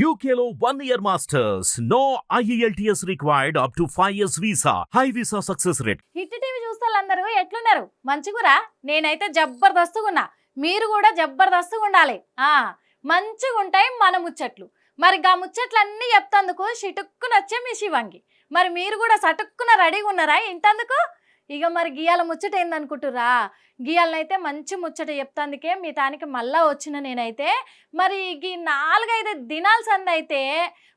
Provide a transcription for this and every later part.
యూకేలో one year masters no IELTS required up to five years visa high visa success rate Hit TV చూస్తాళ్ళందరూ ఎట్లున్నారు? మంచిగురా? నేనైతే జబర్దస్తుగా ఉన్నా మీరు కూడా జబర్దస్తుగా ఉండాలి ఆ మంచిగా ఉంటాయి మన ముచ్చట్లు. మరి గా ముచ్చట్లన్నీ చెప్తందుకు షిటుక్కున వచ్చే మీ శివంగి. మరి మీరు కూడా సటుక్కున రెడీగా ఉన్నారా ఇంతందుకు? ఇక మరి గీయాల ముచ్చట ఏందనుకుంటురా గీయాలనైతే మంచి ముచ్చట చెప్తాందుకే మీ తానికి మళ్ళా వచ్చిన నేనైతే. మరి ఈ నాలుగైదు దినాల సంది అయితే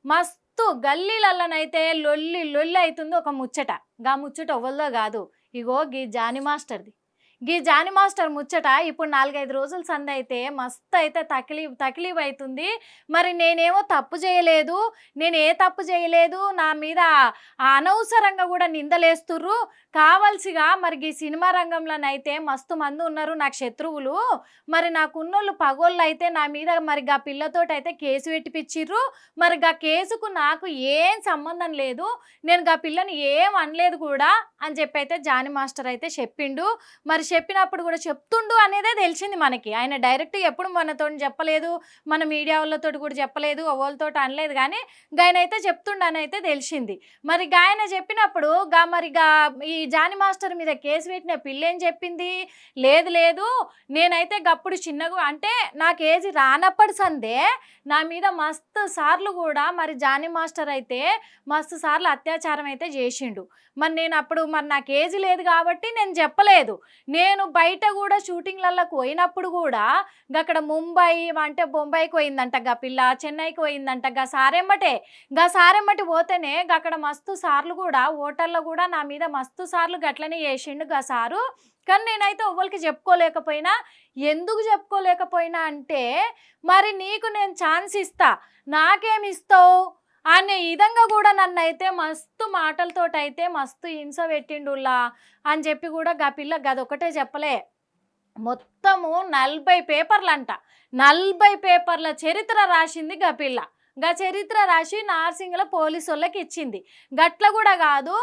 మస్తు గల్లీలల్లనైతే లొల్లి లొల్లి అవుతుంది ఒక ముచ్చట. గా ముచ్చట ఎవ్వరిదో కాదు. ఇగో గీ జానీ మాస్టర్ది. గీ జాని మాస్టర్ ముచ్చట ఇప్పుడు నాలుగైదు రోజుల సంది అయితే మస్తు అయితే తకిలీ తకిలీవ్ అవుతుంది మరి నేనేమో తప్పు చేయలేదు నేను ఏ తప్పు చేయలేదు నా మీద అనవసరంగా కూడా నిందలేస్తుర్రు. కావలసిగా మరి ఈ సినిమా రంగంలోనైతే మస్తు మంది ఉన్నారు నాకు శత్రువులు. మరి నాకున్నోళ్ళు పగోళ్ళు అయితే నా మీద మరి గా పిల్లతోటి అయితే కేసు పెట్టిపిచ్చిర్రు. మరి గా కేసుకు నాకు ఏం సంబంధం లేదు నేను గా పిల్లని ఏం అనలేదు కూడా అని చెప్పి అయితే జానీ మాస్టర్ అయితే చెప్పిండు. మరి చెప్పినప్పుడు కూడా చెప్తుండు అనేదే తెలిసింది మనకి. ఆయన డైరెక్ట్ ఎప్పుడు మనతో చెప్పలేదు మన మీడియా వాళ్ళతో కూడా చెప్పలేదు వాళ్ళతో అనలేదు కానీ గాయన అయితే అని అయితే తెలిసింది. మరి గాయన చెప్పినప్పుడు గా మరి గా ఈ జానీ మాస్టర్ మీద కేసు పెట్టిన పిల్లేం చెప్పింది? లేదు లేదు. నేనైతే గప్పుడు చిన్నగా అంటే నాకు ఏజ్ రానప్పటి సందే నా మీద మస్తు సార్లు కూడా మరి జానీ మాస్టర్ అయితే మస్తు సార్లు అత్యాచారం అయితే చేసిండు. మరి నేను అప్పుడు మరి నాకు ఏజ్ లేదు కాబట్టి నేను చెప్పలేదు. నేను బయట కూడా షూటింగ్లలో పోయినప్పుడు కూడా అక్కడ ముంబై అంటే బొంబాయికి పోయిందంట గా పిల్ల చెన్నైకి పోయిందంట గా సారెమ్మటే గా సారెమ్మటి పోతేనే అక్కడ మస్తు సార్లు కూడా హోటల్లో కూడా నా మీద మస్తు సార్లు గట్లనే చేసిండు గా సారు. కానీ నేనైతే ఎవ్వరికి చెప్పుకోలేకపోయినా. ఎందుకు చెప్పుకోలేకపోయినా అంటే మరి నీకు నేను ఛాన్స్ ఇస్తా. నాకేమి ఇస్తావు? అనే విధంగా కూడా నన్ను అయితే మస్తు మాటలతోటైతే అయితే మస్తు హింస పెట్టిండులా అని చెప్పి కూడా గా పిల్ల గదొకటే చెప్పలే. మొత్తము నలభై పేపర్లంట. నలభై పేపర్ల చరిత్ర రాసింది గా పిల్ల. గా చరిత్ర రాసి నార్సింగ్ల పోలీసు వాళ్ళకి ఇచ్చింది. గట్ల కూడా కాదు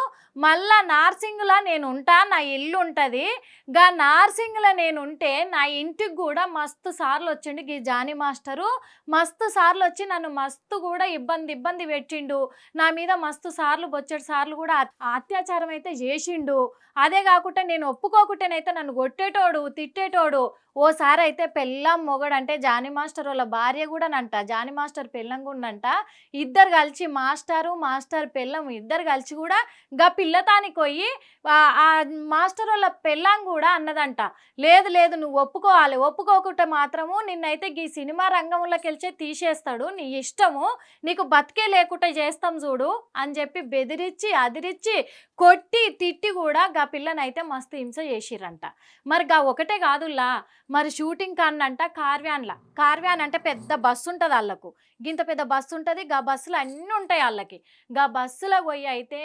మళ్ళా నార్సింగ్లా నేను ఉంటా నా ఇల్లు ఉంటుంది గా నార్సింగ్లో నేను ఉంటే నా ఇంటికి కూడా మస్తు సార్లు వచ్చిండు గీ జానీ మాస్టరు. మస్తు సార్లు వచ్చి నన్ను మస్తు కూడా ఇబ్బంది ఇబ్బంది పెట్టిండు. నా మీద మస్తు సార్లు బొచ్చడు సార్లు కూడా అత్యాచారం అయితే చేసిండు. అదే కాకుండా నేను ఒప్పుకోకుండానైతే నన్ను కొట్టేటోడు తిట్టేటోడు. ఓసారి అయితే పెళ్ళం మొగడు అంటే జానీ మాస్టర్ వాళ్ళ భార్య కూడా నంట జానీ మాస్టర్ పెళ్ళం కూడా అంట ఇద్దరు కలిసి మాస్టరు మాస్టర్ పెళ్ళం ఇద్దరు కలిసి కూడా గా పిల్లతానికి పోయి ఆ- ఆ మాస్టర్ వాళ్ళ పెళ్ళం కూడా అన్నదంట. లేదు లేదు నువ్వు ఒప్పుకోవాలి. ఒప్పుకోకుంటే మాత్రము నిన్నైతే ఈ సినిమా రంగంలోకి వెళ్ళి తీసేస్తాడు. నీ ఇష్టము. నీకు బతికే లేకుండా చేస్తాం చూడు అని చెప్పి బెదిరించి అదిరించి కొట్టి తిట్టి కూడా గా పిల్లనైతే మస్తు హింస చేసిరంట మరి గా ఒకటే కాదులా మరి షూటింగ్ కాన్నంట కార్వ్యాన్లా. కార్వ్యాన్ అంటే పెద్ద బస్సు ఉంటుంది వాళ్ళకు గింత పెద్ద బస్సు ఉంటుంది గా బస్సులు అన్నీ ఉంటాయి వాళ్ళకి గా బస్సులో పోయి అయితే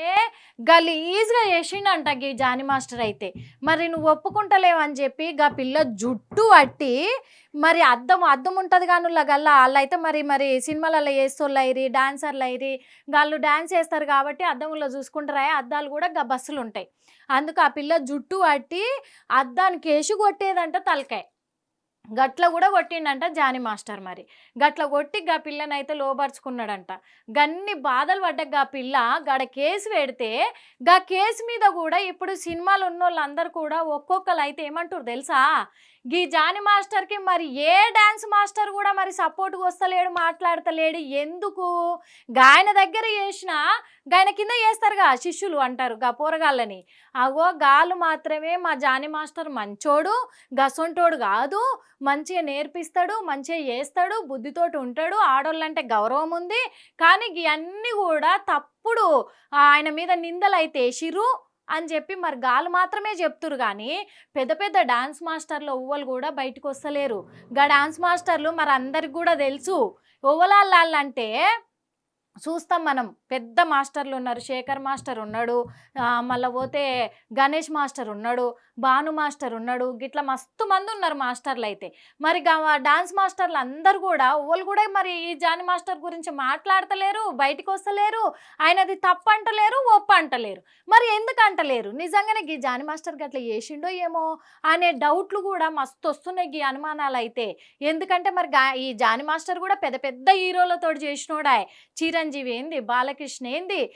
గలీజ్గా చేసిండంట గీ జానీ మాస్టర్ అయితే మరి నువ్వు ఒప్పుకుంటలేవని చెప్పి గా పిల్ల జుట్టు పట్టి మరి అద్దం అద్దం ఉంటుంది కానీ గల్లా అయితే మరి మరి సినిమాలలో వేస్తోళ్ళు అయిరి డాన్సర్లు అయిరి వాళ్ళు డాన్స్ చేస్తారు కాబట్టి అద్దంలో చూసుకుంటారా? అద్దాలు కూడా గా బస్సులు ఉంటాయి. అందుకు ఆ పిల్ల జుట్టు పట్టి అద్దానికి వేసి కొట్టేదంట తలకాయ. గట్ల కూడా కొట్టిండంట జానీ మాస్టర్ మరి. గట్ల కొట్టి గా పిల్లనైతే లోపరుచుకున్నాడంట గన్ని బాధలు పడ్డ గా పిల్ల గడ కేసు పెడితే గా కేసు మీద కూడా ఇప్పుడు సినిమాలు ఉన్న వాళ్ళందరూ కూడా ఒక్కొక్కరు అయితే ఏమంటారు తెలుసా? గీ జానీ మాస్టర్కి మరి ఏ డ్యాన్స్ మాస్టర్ కూడా మరి సపోర్ట్గా వస్తలేడు మాట్లాడతలేడు. ఎందుకు? గాయన దగ్గర చేసిన గాయన కింద చేస్తారుగా శిష్యులు అంటారు గా పోరగాళ్ళని. అగో గాలు మాత్రమే మా జానీ మాస్టర్ మంచోడు గసొంటోడు కాదు. మంచిగా నేర్పిస్తాడు మంచిగా చేస్తాడు బుద్ధితోటి ఉంటాడు. ఆడోళ్ళంటే గౌరవం ఉంది. కానీ ఇవన్నీ కూడా తప్పుడు. ఆయన మీద నిందలు అయితే అని చెప్పి మరి గాలు మాత్రమే చెప్తురు కానీ పెద్ద పెద్ద డాన్స్ మాస్టర్లు ఎవ్వరు కూడా బయటకు వస్తలేరు. గా డాన్స్ మాస్టర్లు మరి అందరికి కూడా తెలుసు. ఓవలాళ్ళంటే చూస్తాం మనం. పెద్ద మాస్టర్లు ఉన్నారు. శేఖర్ మాస్టర్ ఉన్నాడు. మళ్ళీ మళ్ళా పోతే గణేష్ మాస్టర్ ఉన్నాడు. భాను మాస్టర్ ఉన్నాడు. గిట్లా మస్తు మంది ఉన్నారు మాస్టర్లు అయితే. మరి డాన్స్ మాస్టర్లు అందరు కూడా వాళ్ళు కూడా మరి ఈ జాని మాస్టర్ గురించి మాట్లాడతలేరు బయటికి వస్తలేరు. ఆయనది తప్పు అంటలేరు ఒప్పు అంటలేరు మరి ఎందుకు అంటలేరు? నిజంగానే గీ జాని మాస్టర్ గట్లా చేసిండో ఏమో అనే డౌట్లు కూడా మస్తు వస్తున్నాయి గీ అనుమానాలు అయితే ఎందుకంటే మరి ఈ జాని మాస్టర్ కూడా పెద్ద పెద్ద హీరోలతో చేసినోడాయ్. చిరంజీవి ఏంది? బాలకృష్ణ ఏంది?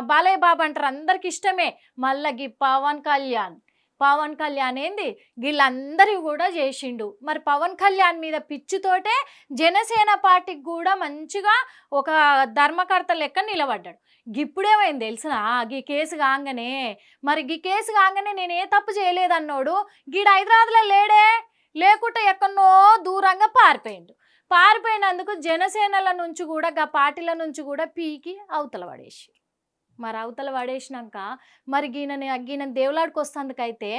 బాలయ్య బాబు అంటారు అందరికి ఇష్టమే. మళ్ళీ గీ పవన్ కళ్యాణ్. పవన్ కళ్యాణ్ ఏంది? వీళ్ళందరూ కూడా చేసిండు. మరి పవన్ కళ్యాణ్ మీద పిచ్చితోటే జనసేన పార్టీకి కూడా మంచిగా ఒక ధర్మకర్త లెక్క నిలబడ్డాడు. గిప్పుడేమైంది తెలిసిన? గీ కేసు కాగానే. మరి గీ కేసు కాగానే నేను ఏ తప్పు చేయలేదన్నోడు. గీడు హైదరాబాద్లో లేడే. లేకుంటే ఎక్కడనో దూరంగా పారిపోయిండు. పారిపోయినందుకు జనసేనల నుంచి కూడా గా పార్టీల నుంచి కూడా పీకి అవతల పడేసి. మరి అవతల పడేసినాక మరి గీనని గీన దేవులాడికి వస్తందుకైతే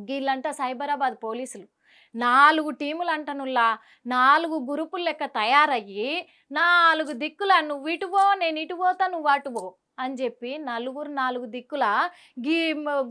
వీళ్ళంట సైబరాబాద్ పోలీసులు నాలుగు టీములు అంటనుల్లా నాలుగు గ్రూపులు లెక్క తయారయ్యి నాలుగు దిక్కుల నువ్వు ఇటుపో నేను ఇటు పోతా నువ్వు అటుపో అని చెప్పి నలుగురు నాలుగు దిక్కుల గీ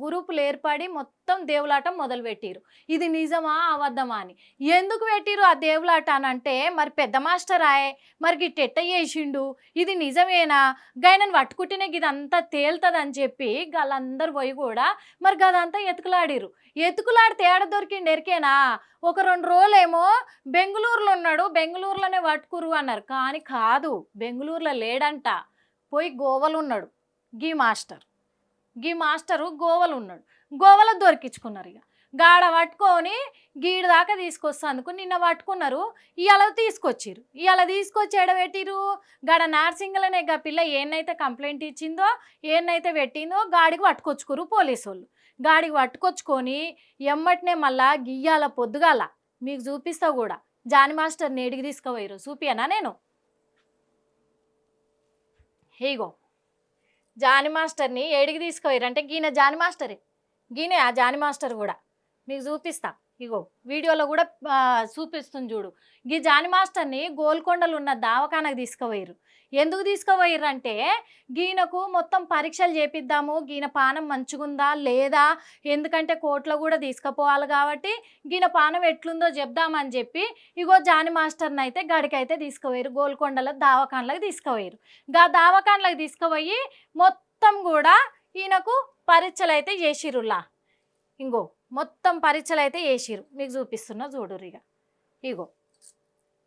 గ్రూపులు ఏర్పడి మొత్తం దేవులాటం మొదలుపెట్టిరు ఇది నిజమా? అబద్ధమా? అని. ఎందుకు పెట్టిరు ఆ దేవులాట అని అంటే మరి పెద్ద మాస్టర్ ఆయే మరి గిట్టెట్ట చేసిండు? ఇది నిజమేనా? గైనని పట్టుకుంటేనే ఇదంతా తేలుతుందని చెప్పి వాళ్ళందరూ పోయి కూడా మరి గదంతా ఎతుకులాడిరు ఎతుకులాడితే ఏడ దొరికిండు ఎరికేనా? ఒక రెండు రోజులేమో బెంగళూరులో ఉన్నాడు బెంగళూరులోనే పట్టుకురు అన్నారు. కానీ కాదు బెంగళూరులో లేడంట. పోయి గోవలు ఉన్నాడు గీ మాస్టర్. గీ మాస్టరు గోవలు ఉన్నాడు గోవలో దొరికించుకున్నారు ఇక గాడ పట్టుకొని గీడ దాకా తీసుకొస్తాందుకు నిన్న పట్టుకున్నారు. ఇవాళ తీసుకొచ్చిరు ఇవాళ తీసుకొచ్చి ఎడబెట్టిరు గాడ నార్సింగ్లనే గా పిల్ల ఏనైతే కంప్లైంట్ ఇచ్చిందో ఏనైతే పెట్టిందో గాడికి పట్టుకొచ్చుకురు పోలీసు వాళ్ళు గాడికి పట్టుకొచ్చుకొని ఎమ్మటినే మళ్ళా గియ్యాల పొద్దుగాల మీకు చూపిస్తా కూడా. జాని మాస్టర్ నేడికి తీసుకుపోయారు చూపియనా నేను? హేగో. జాని మాస్టర్ని ఏడికి తీసుకుపోయారు. అంటే గీన జాని మాస్టరే. గీనే ఆ జాని మాస్టర్ కూడా. మీకు చూపిస్తా. ఇగో వీడియోలో కూడా చూపిస్తుంది చూడు. గీ జాని మాస్టర్ని గోల్కొండలు ఉన్న దావఖానకు తీసుకుపోయారు. ఎందుకు తీసుకుపోయారు అంటే గీనకు మొత్తం పరీక్షలు చేపిద్దాము గీన పానం మంచిగుందా లేదా ఎందుకంటే కోర్టులో కూడా తీసుకుపోవాలి కాబట్టి గీన పానం ఎట్లుందో చెప్దామని చెప్పి ఇగో జాని మాస్టర్ని అయితే గడికైతే తీసుకుపోయారు గోల్కొండలో దావకాన్లకు తీసుకుపోయారు గా దావకాన్లకు తీసుకుపోయి మొత్తం కూడా ఈయనకు పరీక్షలు అయితే చేసిరులా ఇంగో మొత్తం పరీక్షలు అయితే చేసిరు మీకు చూపిస్తున్నా చూడురిగా ఇక ఇగో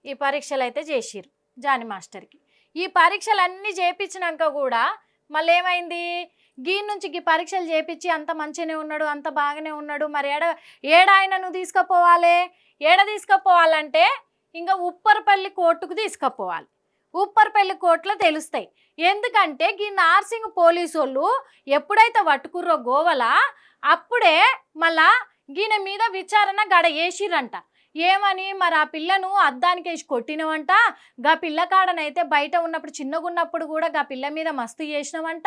ఈ పరీక్షలు అయితే చేసిరు జాని మాస్టర్కి. ఈ పరీక్షలన్నీ చేపించినాక కూడా మళ్ళీ ఏమైంది గీ నుంచి గీ పరీక్షలు చేపించి అంత మంచిగానే ఉన్నాడు అంత బాగానే ఉన్నాడు మరి ఏడ ఏడ ఆయనను తీసుకుపోవాలి? ఏడ తీసుకుపోవాలంటే ఇంకా ఉప్పరపల్లి కోర్టుకు తీసుకుపోవాలి. ఉప్పరపల్లి కోర్టులో తెలుస్తాయి. ఎందుకంటే ఈ నార్సింగ్ పోలీసు వాళ్ళు ఎప్పుడైతే పట్టుకుర్రో గోవల అప్పుడే మళ్ళా గీన మీద విచారణ గడ వేసిరంట ఏమని? మరి ఆ పిల్లను అద్దానికి వేసి కొట్టినవంట. గా పిల్ల కాడనైతే బయట ఉన్నప్పుడు చిన్నగా ఉన్నప్పుడు కూడా గా పిల్ల మీద మస్తు చేసినవంట.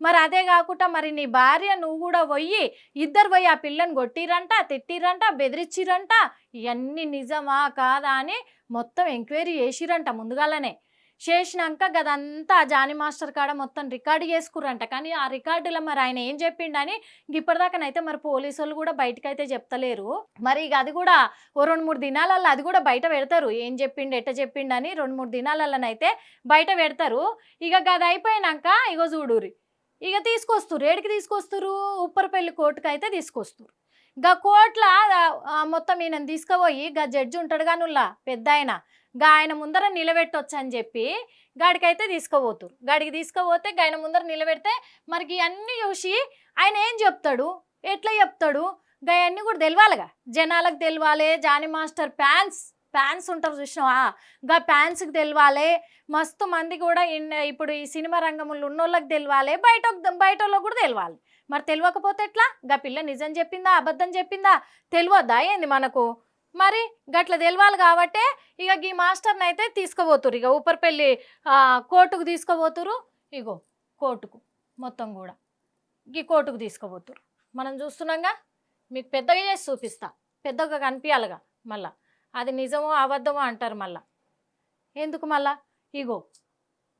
మరి అదే కాకుండా మరి నీ భార్య నువ్వు కూడా పోయి ఇద్దరు పోయి ఆ పిల్లని కొట్టిరంట తిట్టిరంట బెదిరించిరంట ఇవన్నీ నిజమా కాదా అని మొత్తం ఎంక్వైరీ చేసిరంట ముందుగాలనే. చేసినాక గదంతా జాని మాస్టర్ కాడ మొత్తం రికార్డు చేసుకురంట కానీ ఆ రికార్డులో మరి ఆయన ఏం చెప్పిండని ఇప్పటిదాకానైతే మరి పోలీసు వాళ్ళు కూడా బయటకైతే చెప్తలేరు. మరి ఇక అది కూడా ఓ రెండు మూడు దినాలలో అది కూడా బయట పెడతారు. ఏం చెప్పిండు ఎట్ట చెప్పిండని రెండు మూడు దినాలలోనైతే బయట పెడతారు. ఇక గది అయిపోయినాక ఇగో చూడురి ఇక తీసుకొస్తారు ఏడికి తీసుకొస్తారు ఉప్పరపల్లి కోర్టుకు అయితే తీసుకొస్తారు గా కోట్ల మొత్తం ఈయన తీసుకుపోయి గా జడ్జి ఉంటాడు కానుల్లా పెద్ద ఆయన ఆయన ముందర నిలబెట్టొచ్చు అని చెప్పి గాడికైతే తీసుకోబోతురు గాడికి తీసుకుపోతే ఆయన ముందర నిలబెడితే మనకి అన్నీ చూసి ఆయన ఏం చెప్తాడు? ఎట్లా చెప్తాడు? గా కూడా తెలవాలిగా. జనాలకు తెలవాలి జానీ మాస్టర్ ఫ్యాన్స్ ఫ్యాన్స్ ఉంటారు చూసినావా? గా ఫ్యాన్స్కి తెలవాలి మస్తు మంది కూడా ఇన్- ఇప్పుడు ఈ సినిమా రంగంలో ఉన్నోళ్ళకి తెలవాలి బయట బయట వాళ్ళకి కూడా తెలవాలి. మరి తెలియకపోతే ఎట్లా? గా పిల్ల నిజం చెప్పిందా? అబద్ధం చెప్పిందా? తెలియద్దా ఏంది మనకు? మరి గట్ల తెలవాలి కాబట్టే ఇక ఈ మాస్టర్ని అయితే తీసుకుపోతురు ఇక ఊపర్పల్లి కోర్టుకు తీసుకుపోతురు ఇగో కోర్టుకు మొత్తం కూడా ఈ కోర్టుకు తీసుకుపోతురు మనం చూస్తున్నాగా మీకు పెద్దగా చేసి చూపిస్తా. పెద్దగా కనిపించాలిగా మళ్ళా. అది నిజమో అబద్ధమో అంటారు మళ్ళా. ఎందుకు మళ్ళా? ఇగో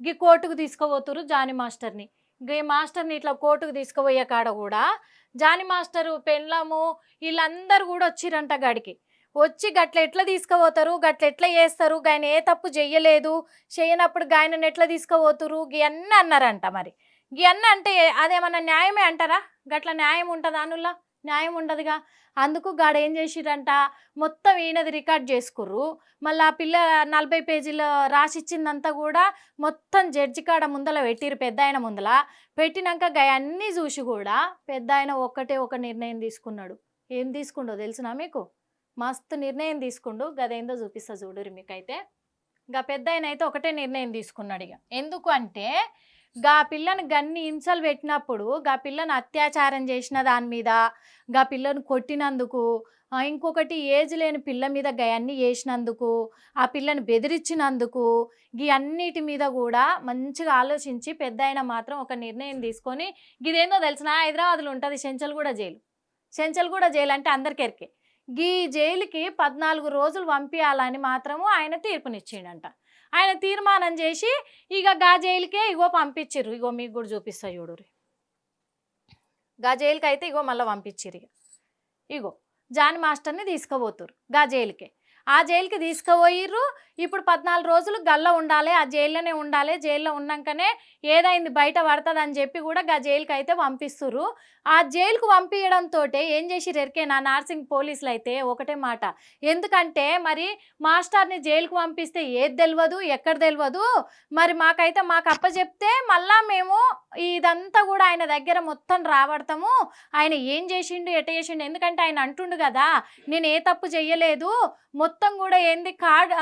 గీ కోర్టుకు తీసుకుపోతురు జానీ మాస్టర్ని. గీ మాస్టర్ని ఇట్లా కోర్టుకు తీసుకుపోయే కాడ కూడా జాని మాస్టరు పెళ్ళము వీళ్ళందరూ కూడా వచ్చిరంట గడికి. వచ్చి గట్ల ఎట్లా తీసుకుపోతారు? గట్ల ఎట్లా చేస్తారు? గాయన ఏ తప్పు చెయ్యలేదు. చేయనప్పుడు ఆయనను ఎట్లా తీసుకుపోతురు ఇవన్నీ అన్నారంట మరి. ఇవన్నీ అంటే అదేమన్నా న్యాయమే అంటారా? గట్ల న్యాయం ఉంటుందా అనుల్లా? న్యాయం ఉండదుగా. అందుకు గాడ ఏం చేసిరంట? మొత్తం ఈయనది రికార్డ్ చేసుకుర్రు. మళ్ళీ ఆ పిల్ల నలభై పేజీలో రాసిచ్చిందంతా కూడా మొత్తం జడ్జి కాడ ముందల పెట్టిరు పెద్ద ఆయన ముందల. పెట్టినాక గా అన్నీ చూసి కూడా పెద్ద ఆయన ఒక్కటే ఒక నిర్ణయం తీసుకున్నాడు. ఏం తీసుకుండో తెలుసునా మీకు? మస్తు నిర్ణయం తీసుకుండు గదేందో చూపిస్తా చూడురి మీకైతే గా పెద్ద ఆయన అయితే ఒకటే నిర్ణయం తీసుకున్నాడు ఇక ఎందుకు అంటే గా పిల్లను గన్ని హింసలు పెట్టినప్పుడు గా పిల్లను అత్యాచారం చేసిన దాని మీద గా పిల్లను కొట్టినందుకు ఇంకొకటి ఏజ్ లేని పిల్ల మీద గయన్ని చేసినందుకు ఆ పిల్లని బెదిరించినందుకు ఈ అన్నిటి మీద కూడా మంచిగా ఆలోచించి పెద్ద ఆయన మాత్రం ఒక నిర్ణయం తీసుకొని ఇదేందో తెలిసిన హైదరాబాద్లో ఉంటుంది చెంచల్గూడ జైలు. చెంచల్గూడ జైలు అంటే అందరికెరికే ఎరికే ఈ జైలుకి పద్నాలుగు రోజులు పంపించాలని మాత్రము ఆయన తీర్పునిచ్చిండంట. ఆయన తీర్మానం చేసి ఇక గా జైలుకే ఇగో పంపించిర్రు ఇగో మీకు కూడా చూపిస్తా చూడురి గా జైలుకి అయితే ఇగో మళ్ళీ పంపించిర్రు ఇక ఇగో జాన్ మాస్టర్ని తీసుకుపోతురు గా జైలుకే. ఆ జైలుకి తీసుకుపోయిర్రు. ఇప్పుడు పద్నాలుగు రోజులు గల్ల ఉండాలి ఆ జైల్లోనే ఉండాలి జైల్లో ఉన్నాకనే ఏదైంది బయట పడుతుంది అని చెప్పి కూడా ఆ జైలుకి అయితే పంపిస్తుర్రు. ఆ జైలుకు పంపించడంతో ఏం చేసి ఎరికేనా నార్సింగ్ పోలీసులు అయితే? ఒకటే మాట. ఎందుకంటే మరి మాస్టర్ని జైలుకు పంపిస్తే ఏది తెలియదు ఎక్కడ తెలియదు మరి మాకైతే మాకు అప్పచెప్తే మళ్ళా మేము ఇదంతా కూడా ఆయన దగ్గర మొత్తం రాబడతాము. ఆయన ఏం చేసిండు ఎట చేసిండు? ఎందుకంటే ఆయన అంటుండు కదా నేను ఏ తప్పు చెయ్యలేదు. మొత్తం మొత్తం కూడా ఏంది? కార్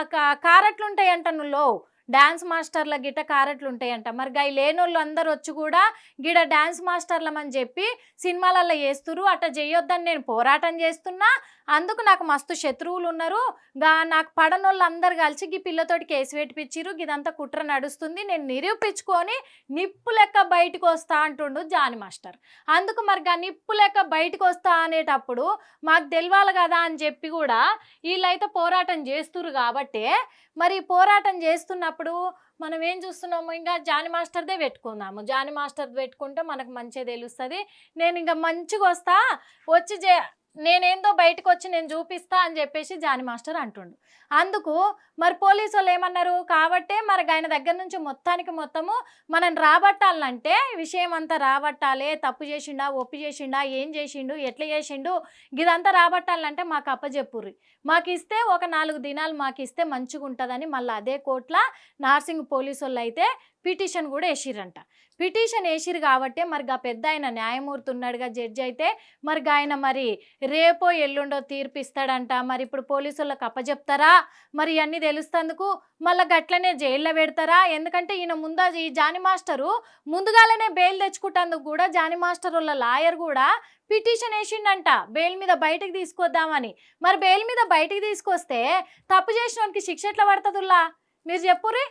కారట్లు ఉంటాయంట నువ్వు. డాన్స్ మాస్టర్ల గిట కారెట్లు ఉంటాయంట. మరి గా లేనోళ్ళు అందరు వచ్చి కూడా గిడ డాన్స్ మాస్టర్లమని చెప్పి సినిమాలలో వేస్తురు అట్ట చేయొద్దని నేను పోరాటం చేస్తున్నా. అందుకు నాకు మస్తు శత్రువులు ఉన్నారు గా నాకు పడనోళ్ళు అందరు కలిసి గీ పిల్లతోటి కేసు పెట్టిపిచ్చిరు ఇదంతా కుట్ర నడుస్తుంది. నేను నిరూపించుకొని నిప్పు లెక్క బయటకు వస్తా అంటుండు జాని మాస్టర్. అందుకు మరి గా నిప్పు లెక్క బయటకు వస్తా అనేటప్పుడు మాకు తెలియాలి కదా అని చెప్పి కూడా వీళ్ళైతే పోరాటం చేస్తురు కాబట్టే మరి పోరాటం చేస్తున్నప్పుడు మనం ఏం చూస్తున్నాము? ఇంకా జాని మాస్టర్దే పెట్టుకుందాము. జాని మాస్టర్ పెట్టుకుంటే మనకు మంచిగా తెలుస్తుంది. నేను ఇంకా మంచిగా వస్తా వచ్చి చే నేనేందో బయటకు వచ్చి నేను చూపిస్తా అని చెప్పేసి జాని మాస్టర్ అంటుండు. అందుకు మరి పోలీసు వాళ్ళు ఏమన్నారు? కాబట్టే మరి ఆయన దగ్గర నుంచి మొత్తానికి మొత్తము మనం రాబట్టాలంటే విషయం అంతా రాబట్టాలి తప్పు చేసిండా ఒప్పు చేసిండా ఏం చేసిండు ఎట్లా చేసిండు ఇదంతా రాబట్టాలంటే మాకు అప్పచెప్పుర్రి మాకు ఇస్తే ఒక నాలుగు దినాలు మాకు ఇస్తే మంచిగా ఉంటుందని మళ్ళీ అదే కోట్ల నార్సింగ్ పోలీసు వాళ్ళు అయితే పిటిషన్ కూడా వేసిరంట పిటిషన్ వేసిరు కాబట్టి మరి గా పెద్ద ఆయన న్యాయమూర్తి ఉన్నాడుగా జడ్జి అయితే మరి ఆయన మరి రేపో ఎల్లుండో తీర్పు ఇస్తాడంట మరి ఇప్పుడు పోలీసులకు వాళ్ళకి అప్పచెప్తారా మరి ఇవన్నీ తెలుస్తందుకు మళ్ళీ గట్లనే జైల్లో పెడతారా? ఎందుకంటే ఈయన ముందా ఈ జాని మాస్టరు ముందుగాలనే బెయిల్ తెచ్చుకుంటందుకు కూడా జాని మాస్టర్ వాళ్ళ లాయర్ కూడా పిటిషన్ వేసిండంట బెయిల్ మీద బయటకు తీసుకొద్దామని. మరి బెయిల్ మీద బయటికి తీసుకొస్తే తప్పు చేసిన వానికి శిక్ష ఎట్లా పడుతుందిలా మీరు చెప్పుర్రి?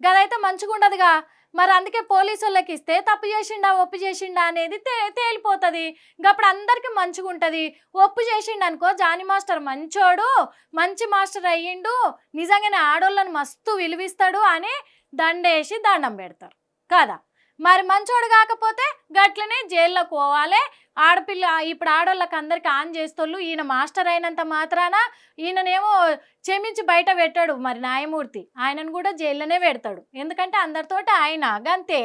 గదైతే మంచిగా ఉండదుగా మరి అందుకే పోలీసు వాళ్ళకి ఇస్తే తప్పు చేసిండా ఒప్పు చేసిండా అనేది తే తేలిపోతుంది. అప్పుడు అందరికీ మంచిగా ఉంటుంది. ఒప్పు చేసిండు అనుకో జాని మాస్టర్ మంచోడు మంచి మాస్టర్ అయ్యిండు నిజంగానే ఆడోళ్ళని మస్తు విలువిస్తాడు అని దండేసి దండం పెడతారు. కదా? మరి మంచోడు కాకపోతే గట్లనే జైల్లో పోవాలి. ఆడపిల్ల ఇప్పుడు ఆడోళ్ళకి అందరికి ఆన్ చేస్తోళ్ళు ఈయన మాస్టర్ అయినంత మాత్రాన ఈయననేమో క్షమించి బయట పెట్టాడు మరి న్యాయమూర్తి. ఆయనను కూడా జైల్లోనే పెడతాడు. ఎందుకంటే అందరితోటి ఆయన గంతే.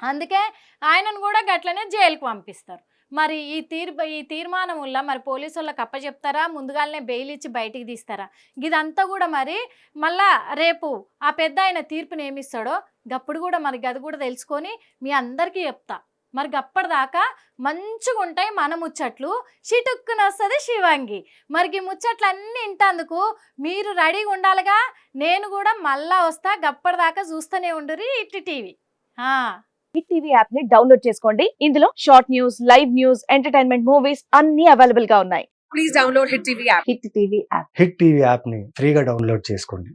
అందుకే ఆయనను కూడా గట్లనే జైలుకు పంపిస్తారు. మరి ఈ తీర్ ఈ తీర్మానం వల్ల మరి పోలీసు వాళ్ళకి అప్పచెప్తారా? ముందుగానే బెయిల్ ఇచ్చి బయటికి తీస్తారా? ఇదంతా కూడా మరి మళ్ళా రేపు ఆ పెద్ద ఆయన తీర్పుని ఏమిస్తాడో గప్పుడు కూడా మరి గది కూడా తెలుసుకొని మీ అందరికీ చెప్తా. మరి గప్పటిదాకా మంచిగా ఉంటాయి మన ముచ్చట్లు. చిటుక్కున వస్తుంది శివంగి. మరి ఈ ముచ్చట్లు అన్నీ ఇంటందుకు మీరు రెడీగా ఉండాలిగా. నేను కూడా మళ్ళా వస్తా. గప్పటిదాకా చూస్తూనే ఉండురి ఇట్టి టీవీ. హిట్ టీవీ యాప్ని డౌన్లోడ్ చేసుకోండి. ఇందులో short news live news entertainment movies అన్ని అవైలబుల్గా ఉన్నాయి. please download Hit TV app. Hit TV app. Hit TV యాప్ని ఫ్రీగా డౌన్లోడ్ చేసుకోండి.